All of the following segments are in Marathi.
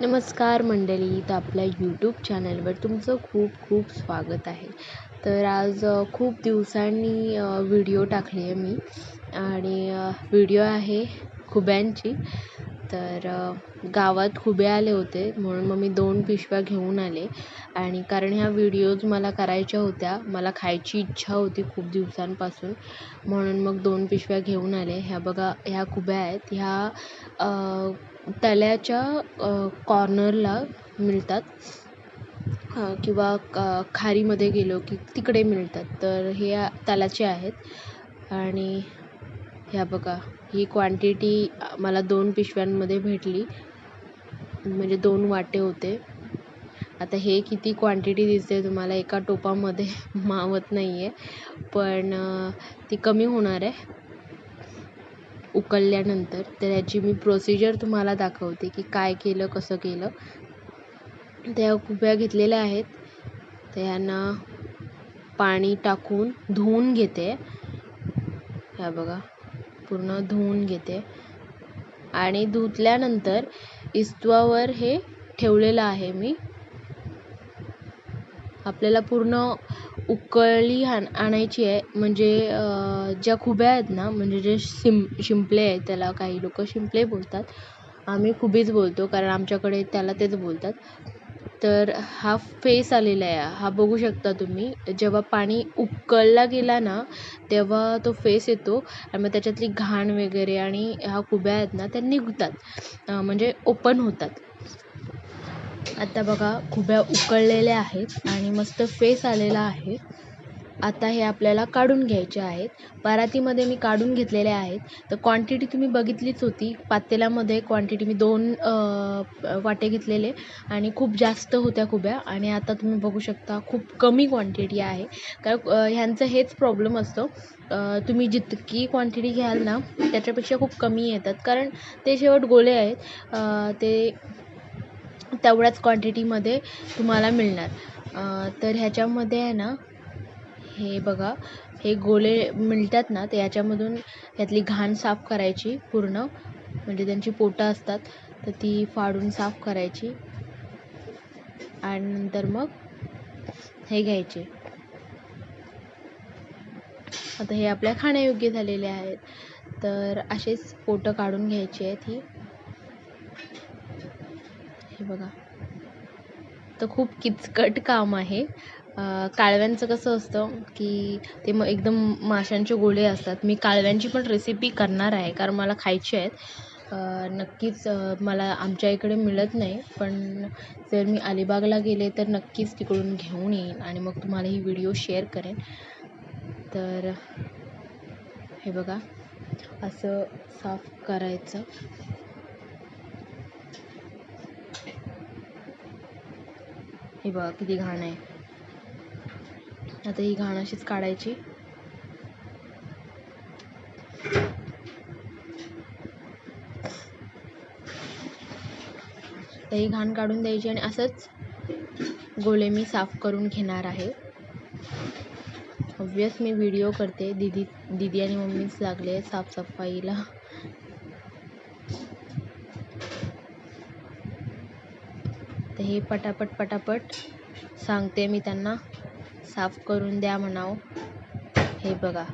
नमस्कार मंडळी तर आपल्या यूट्यूब चॅनलवर तुमचं खूप खूप स्वागत आहे. तर आज खूप दिवसांनी व्हिडिओ टाकली आहे मी. आणि व्हिडिओ आहे खुब्यांची. तर गावात खुबे आले होते म्हणून मग मी दोन पिशव्या घेऊन आले. आणि कारण ह्या व्हिडिओज मला करायच्या होत्या मला खायची इच्छा होती खूप दिवसांपासून. म्हणून मग दोन पिशव्या घेऊन आले. ह्या बघा ह्या खुब्या आहेत. ह्या तळ्याच्या कॉर्नरला मिळतात. किंवा खारीमध्ये गेलो की तिकडे मिळतात. तर हे तलाचे आहेत. आणि ह्या बघा ही क्वांटिटी मला दोन पिशव्यांमध्ये भेटली. म्हणजे दोन वाटे होते. आता हे किती क्वांटिटी दिसते तुम्हाला एका टोपामध्ये मावत नाही आहे पण ती कमी होणार आहे. उकळल्यानंतर तर याची मी प्रोसिजर तुम्हाला दाखवते की काय केलं कसं केलं. त्या कुप्या घेतलेल्या आहेत. तर पाणी टाकून धुवून घेते. ह्या बघा पूर्ण धुवून घेते. आणि धुतल्यानंतर इस्तवावर हे ठेवलेलं आहे मी. आपल्याला पूर्ण उकळी आण आणायची आहे. म्हणजे ज्या खुब्या आहेत ना म्हणजे जे शिम शिंपले आहेत त्याला काही लोक शिंपले बोलतात. आम्ही खुबीच बोलतो कारण आमच्याकडे त्याला तेच बोलतात. तर हा फेस आलेला आहे. हा बघू शकता तुम्ही. जेव्हा पाणी उकळला गेला ना तेव्हा तो फेस येतो. आणि मग त्याच्यातली घाण वगैरे आणि ह्या खुब्या आहेत ना त्या निघतात. म्हणजे ओपन होतात. आता बघा खुब्या उकळलेल्या आहेत आणि मस्त फेस आलेला आहे. आता हे आपल्याला काढून घ्यायचे आहेत. परातीमध्ये मी काढून घेतलेले आहेत. तर क्वांटिटी तुम्ही बघितलीच होती. पातेल्यामध्ये क्वांटिटी मी दोन वाटे घेतलेले आणि खूप जास्त होत्या खुब्या. आणि आता तुम्ही बघू शकता खूप कमी क्वांटिटी आहे. कारण ह्यांचं हेच प्रॉब्लेम असतो. तुम्ही जितकी क्वांटिटी घ्याल ना त्याच्यापेक्षा खूप कमी येतात. कारण ते शेवट गोळे आहेत. ते तेवढ्याच क्वांटिटीमध्ये तुम्हाला मिळणार. तर ह्याच्यामध्ये आहे ना हे बघा हे गोले मिळतात ना तर याच्यामधून ह्यातली घाण साफ करायची पूर्ण. म्हणजे त्यांची पोटं असतात तर ती फाडून साफ करायची. आणि नंतर मग हे घ्यायचे. आता हे आपल्या खाण्यायोग्य झालेले आहेत. तर असेच पोटं काढून घ्यायची आहेत ही. हे बघा. तर खूप किचकट काम आहे. कालव्यांचं कसं असतं की ते मग एकदम माशांचे गोळे असतात. मी कालव्यांची पण रेसिपी करणार आहे कारण मला खायचे आहेत. नक्कीच मला आमच्या इकडे मिळत नाही पण जर मी अलिबागला गेले तर नक्कीच तिकडून घेऊन येईन आणि मग तुम्हाला ही व्हिडिओ शेअर करेन. तर हे बघा असं साफ करायचं. हे बघा किती घाण आहे. आता ही घाण अशीच काढायची. तर ही घाण काढून द्यायची आणि असंच गोळे मी साफ करून घेणार आहे. ऑब्वियस मी व्हिडिओ करते. दीदी दीदी आणि मम्मीच लागले साफसफाईला. तर हे पटापट पटापट सांगते मी त्यांना. साफ करून द्या म्हणावं. हे बघा.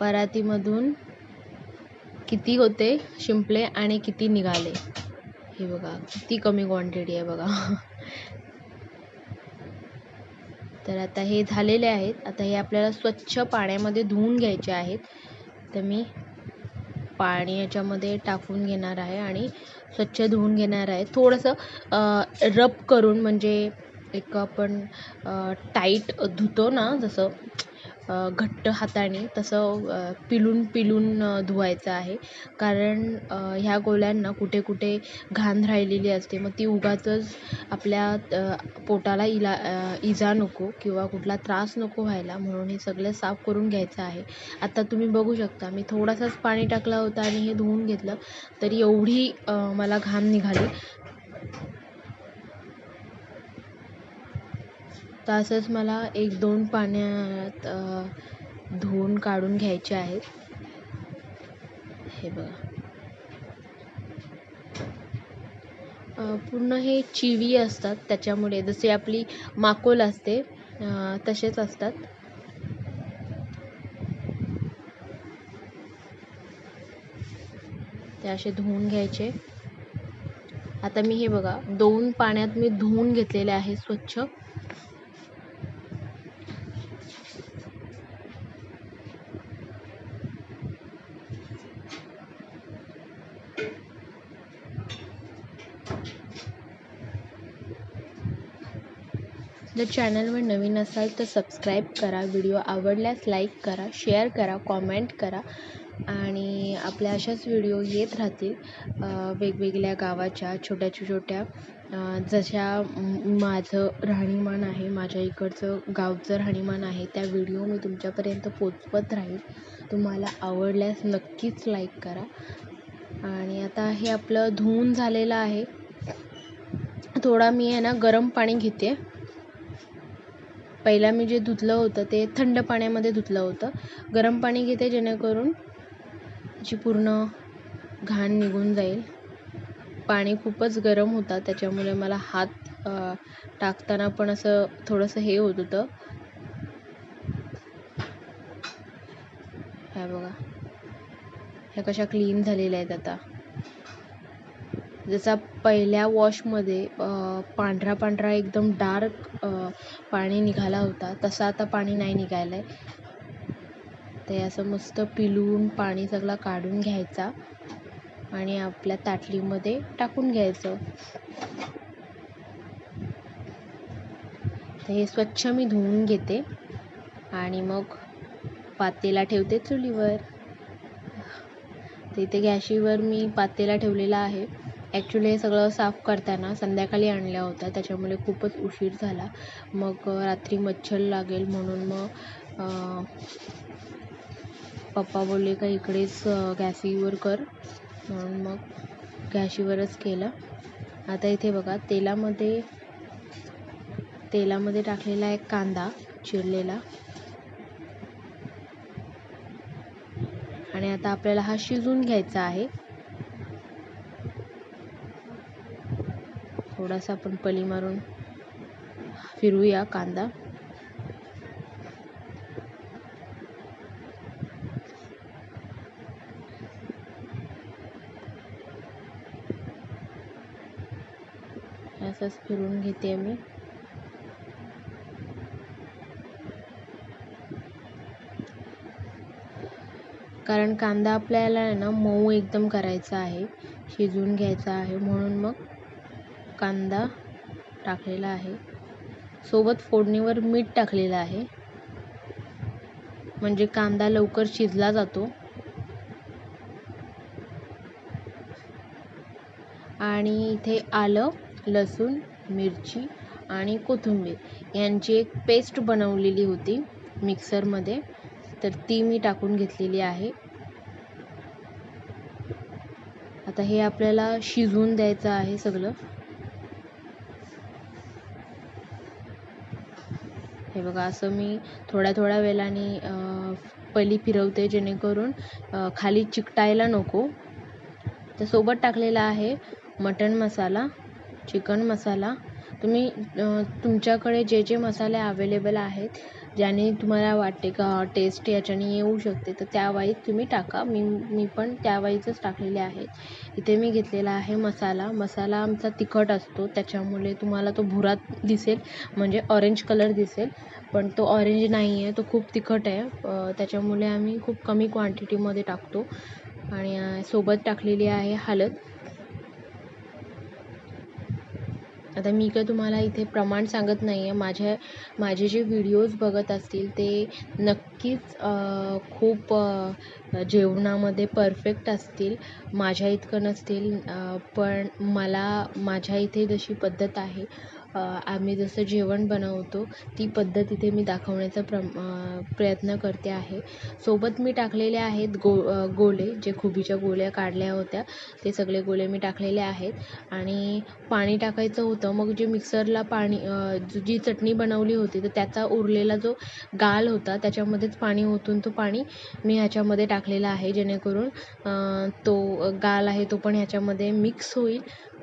परातीमधून किती होते शिंपले आणि किती निघाले? हे बघा. किती कमी क्वांटिटी आहे बघा. तर आता हे झालेले आहेत. आता हे आपल्याला स्वच्छ पाण्यामध्ये धुवून घ्यायचे आहेत. तर मी पाणी याच्यामध्ये टाकून घेणार आहे आणि स्वच्छ धुवून घेणार आहे. थोडंसं रब करून म्हणजे एक आपण टाईट धुतो ना जसं घट्ट हाताने तसं पिलून पिलून धुवायचं आहे. कारण ह्या गोळ्यांना कुठे कुठे घाण राहिलेली असते. मग ती उगाचच आपल्या पोटाला इला इजा नको किंवा कुठला त्रास नको व्हायला. म्हणून हे सगळं साफ करून घ्यायचं आहे. आता तुम्ही बघू शकता मी थोडासाच पाणी टाकला होता आणि हे धुवून घेतलं तरी एवढी मला घाण निघाली. तर असंच मला एक दोन पाण्यात धुवून काढून घ्यायचे आहेत. हे बघा. पूर्ण हे चिवी असतात त्याच्यामुळे जसे आपली माकोल असते तसेच असतात. ते असे धुवून घ्यायचे. आता मी हे बघा दोन पाण्यात मी धुवून घेतलेले आहे स्वच्छ. जर चॅनलवर नवीन असाल तर सबस्क्राईब करा व्हिडिओ आवडल्यास लाईक करा शेअर करा कॉमेंट करा. आणि आपल्या अशाच व्हिडिओ येत राहतील. वेगवेगळ्या गावाच्या छोट्या. छोट्या जशा माझं राहणीमान आहे माझ्या इकडचं गावचं राहणीमान आहे त्या व्हिडिओ मी तुमच्यापर्यंत पोचवत राहील. तुम्हाला आवडल्यास नक्कीच लाईक करा. आणि आता हे आपलं धुवून झालेलं आहे. थोडा मी आहे ना गरम पाणी घेते. पहिला मी जे धुतलं होतं ते थंड पाण्यामध्ये धुतलं होतं. गरम पाणी घेते जेणेकरून जी पूर्ण घाण निघून जाईल. पाणी खूपच गरम होता त्याच्यामुळे मला हात टाकताना पण असं थोडंसं हे होत होतं. ह्या बघा. ह्या कशा क्लीन झालेल्या आहेत आता. जसा पहिल्या वॉशमध्ये पांढरा पांढरा एकदम डार्क पाणी निघाला होता तसा आता पाणी नाही निघालं आहे ते असं मस्त पिलून पाणी सगळं काढून घ्यायचा आणि आपल्या ताटलीमध्ये टाकून घ्यायचं. तर हे स्वच्छ मी धुवून घेते आणि मग पातेला ठेवते चुलीवर. तर इथे गॅशीवर मी पातेला ठेवलेला आहे. ॲक्च्युली हे सगळं साफ करताना संध्याकाळी आणल्या होत्या. त्याच्यामुळे खूपच उशीर झाला. मग रात्री मच्छर लागेल म्हणून मग पप्पा बोलले का इकडेच गॅसीवर कर. म्हणून मग गॅशीवरच केलं. आता इथे बघा तेलामध्ये तेलामध्ये टाकलेला एक कांदा चिरलेला. आणि आता आपल्याला हा शिजून घ्यायचा आहे. थोडासा आपण पली मारून फिरूया कांदा. असंच फिरून घेते मी. कारण कांदा आपल्याला आहे ना मऊ एकदम करायचा आहे शिजवून घ्यायचा आहे म्हणून मग कांदा टाकलेला आहे. सोबत फोडणीवर मीठ टाकलेलं आहे. म्हणजे कांदा लवकर शिजला जातो. आणि इथे आलं लसूण मिरची आणि कोथिंबीर. यांची एक पेस्ट बनवलेली होती मिक्सरमध्ये. तर ती मी टाकून घेतलेली आहे. आता हे आपल्याला शिजवून द्यायचं आहे सगळं. हे बघा असं मी थोड्या थोड्या वेळाने पहिली फिरवते जेणेकरून खाली चिकटायला नको. तर सोबत टाकलेला आहे मटण मसाला चिकन मसाला. तुम्ही तुमच्याकडे जे जे मसाले अवेलेबल आहेत ज्याने तुम्हाला वाटते का टेस्ट याच्याने येऊ शकते तर त्या वाईज तुम्ही टाका. मी मी पण त्या वाईजच टाकलेले आहेत. इथे मी घेतलेला आहे मसाला. मसाला आमचा तिखट असतो त्याच्यामुळे तुम्हाला तो भुरा दिसेल म्हणजे ऑरेंज कलर दिसेल. पण तो ऑरेंज नाही आहे तो खूप तिखट आहे. त्याच्यामुळे आम्ही खूप कमी क्वांटिटीमध्ये टाकतो. आणि सोबत टाकलेली आहे हळद आता मी काय तुम्हाला इथे प्रमाण सांगत नाही आहे माझ्या माझे जे व्हिडिओज बघत असतील ते नक्कीच खूप जेवणामध्ये परफेक्ट असतील. माझ्या इतकं नसतील पण मला माझ्या इथे जशी पद्धत आहे आम्ही जसं जेवण बनवतो ती पद्धत इथे मी दाखवण्याचा प्र प्रयत्न करते आहे. सोबत मी टाकलेले आहेत गो गोळे जे खुबीच्या गोळ्या काढल्या होत्या ते सगळे गोळे मी टाकलेले आहेत. आणि पाणी टाकायचं होतं मग जे मिक्सरला पाणी जी चटणी बनवली होती तर त्याचा उरलेला जो गाल होता त्याच्यामध्येच पाणी ओतून तो पाणी मी ह्याच्यामध्ये टाकलेला आहे जेणेकरून तो गाल आहे तो पण ह्याच्यामध्ये मिक्स होईल.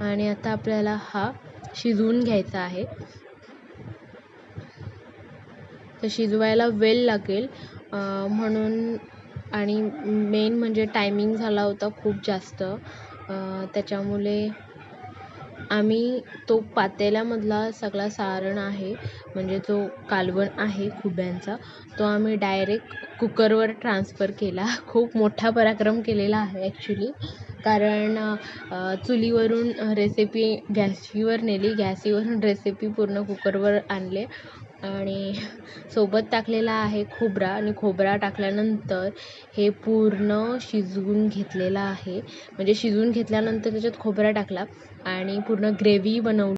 आणि आता आपल्याला हा शिजवून घ्यायचा आहे. तर शिजवायला वेळ लागेल. म्हणून आणि मेन म्हणजे टायमिंग झाला होता खूप जास्त. त्याच्यामुळे आम्ही तो पातेल्यामधला सगळा सारण आहे म्हणजे जो कालवण आहे खुब्यांचा तो आम्ही डायरेक्ट कुकरवर ट्रान्स्फर केला. खूप मोठा पराक्रम केलेला आहे ॲक्च्युली कारण चुलीवरून रेसिपी गॅसवर नेली गॅसीवरून रेसिपी पूर्ण कुकरवर आणले. आणि सोबत टाकलेला आहे खोबरा आणि खोबरा टाकल्यानंतर हे पूर्ण शिजवून घेतलेलं आहे. म्हणजे शिजवून घेतल्यानंतर त्याच्यात खोबरा टाकला आणि पूर्ण ग्रेव्ही बनवली.